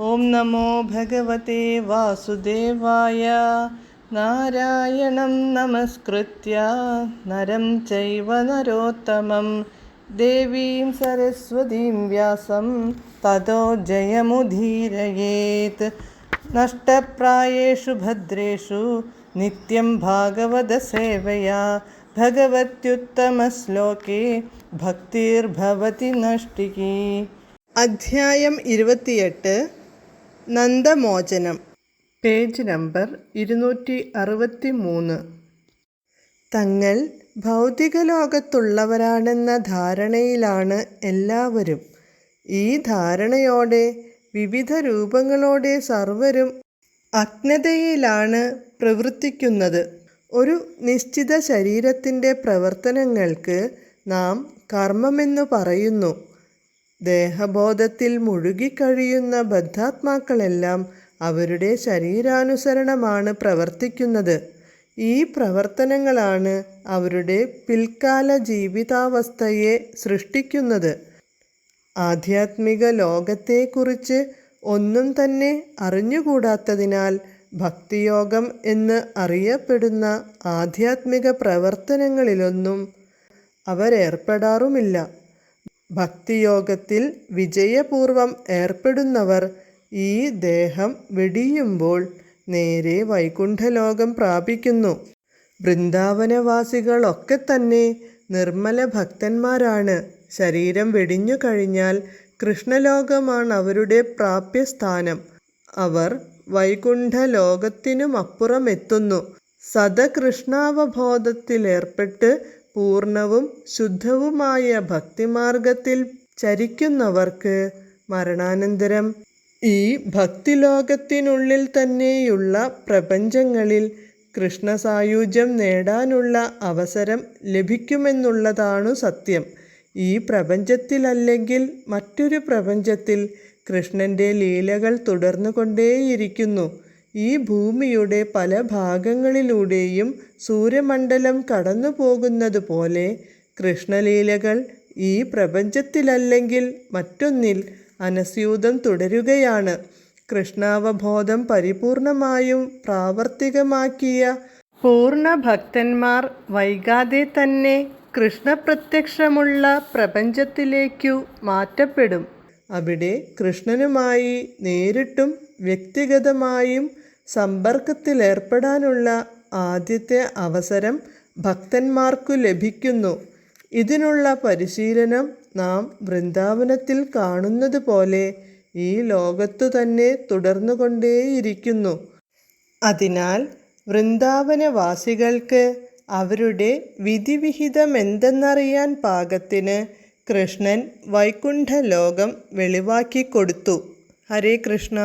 ഓം നമോ ഭഗവതേ വാസുദേവായ. നാരായണം നമസ്കൃത്യ. നരം ചൈവ നരോത്തമം. ദേവീം സരസ്വതീം വ്യാസം. തതോ ജയമുധീരയേത് നഷ്ടപ്രായേഷു ഭദ്രേഷു. നിത്യം ഭാഗവതസേവയാ ഭഗവത്യുത്തമശ്ലോകേ ഭക്തിർഭവതി നഷ്ടികി. അധ്യായം ഇരുപത്തിയെട്ട്. നന്ദമോചനം. പേജ് നമ്പർ ഇരുന്നൂറ്റി അറുപത്തി മൂന്ന് തങ്ങൾ ഭൗതിക ലോകത്തുള്ളവരാണെന്ന ധാരണയിലാണ് എല്ലാവരും. ഈ ധാരണയോടെ വിവിധ രൂപങ്ങളോടെ സർവരും അജ്ഞതയിലാണ് പ്രവർത്തിക്കുന്നത്. ഒരു നിശ്ചിത ശരീരത്തിന്റെ പ്രവർത്തനങ്ങൾക്ക് നാം കർമ്മമെന്നു പറയുന്നു. ദേഹബോധത്തിൽ മുഴുകിക്കഴിയുന്ന ബദ്ധാത്മാക്കളെല്ലാം അവരുടെ ശരീരാനുസരണമാണ് പ്രവർത്തിക്കുന്നത്. ഈ പ്രവർത്തനങ്ങളാണ് അവരുടെ പിൽക്കാല ജീവിതാവസ്ഥയെ സൃഷ്ടിക്കുന്നത്. ആധ്യാത്മിക ലോകത്തെക്കുറിച്ച് ഒന്നും തന്നെ അറിഞ്ഞുകൂടാത്തതിനാൽ ഭക്തിയോഗം എന്ന് അറിയപ്പെടുന്ന ആധ്യാത്മിക പ്രവർത്തനങ്ങളിലൊന്നും അവരേർപ്പെടാറുമില്ല. ഭക്തിയോഗത്തിൽ വിജയപൂർവം ഏർപ്പെടുന്നവർ ഈ ദേഹം വെടിയുമ്പോൾ നേരെ വൈകുണ്ഠലോകം പ്രാപിക്കുന്നു. വൃന്ദാവനവാസികളൊക്കെ തന്നെ നിർമ്മല ഭക്തന്മാരാണ് ശരീരം വെടിഞ്ഞു കഴിഞ്ഞാൽ കൃഷ്ണലോകമാണ് അവരുടെ പ്രാപ്യസ്ഥാനം. അവർ വൈകുണ്ഠ ലോകത്തിനുമപ്പുറം എത്തുന്നു സദകൃഷ്ണാവബോധത്തിലേർപ്പെട്ട് പൂർണവും ശുദ്ധവുമായ ഭക്തിമാർഗത്തിൽ ചരിക്കുന്നവർക്ക് മരണാനന്തരം. ഈ ഭക്തിലോകത്തിനുള്ളിൽ തന്നെയുള്ള പ്രപഞ്ചങ്ങളിൽ കൃഷ്ണസായുജ്യം നേടാനുള്ള അവസരം ലഭിക്കുമെന്നുള്ളതാണു സത്യം. ഈ പ്രപഞ്ചത്തിലല്ലെങ്കിൽ മറ്റൊരു പ്രപഞ്ചത്തിൽ കൃഷ്ണന്റെ ലീലകൾ തുടർന്നുകൊണ്ടേയിരിക്കുന്നു. ഈ ഭൂമിയുടെ പല ഭാഗങ്ങളിലൂടെയും സൂര്യമണ്ഡലം കടന്നു പോകുന്നത് പോലെ കൃഷ്ണലീലകൾ ഈ പ്രപഞ്ചത്തിലല്ലെങ്കിൽ മറ്റൊന്നിൽ അനസ്യൂതം തുടരുകയാണ്. കൃഷ്ണാവബോധം പരിപൂർണമായും പ്രാവർത്തികമാക്കിയ പൂർണ ഭക്തന്മാർ വൈകാതെ തന്നെ കൃഷ്ണപ്രത്യക്ഷമുള്ള പ്രപഞ്ചത്തിലേക്കു മാറ്റപ്പെടും. അവിടെ കൃഷ്ണനുമായി നേരിട്ടും വ്യക്തിഗതമായും സമ്പർക്കത്തിലേർപ്പെടാനുള്ള ആദ്യത്തെ അവസരം ഭക്തന്മാർക്കു ലഭിക്കുന്നു. ഇതിനുള്ള പരിശീലനം നാം വൃന്ദാവനത്തിൽ കാണുന്നത് പോലെ ഈ ലോകത്തു തന്നെ തുടർന്നുകൊണ്ടേയിരിക്കുന്നു. അതിനാൽ വൃന്ദാവനവാസികൾക്ക് അവരുടെ വിധിവിഹിതമെന്തെന്നറിയാൻ പാകത്തിന് കൃഷ്ണൻ വൈകുണ്ഠലോകം വെളിവാക്കിക്കൊടുത്തു വെളിവാക്കി കൊടുത്തു. ഹരേ കൃഷ്ണ.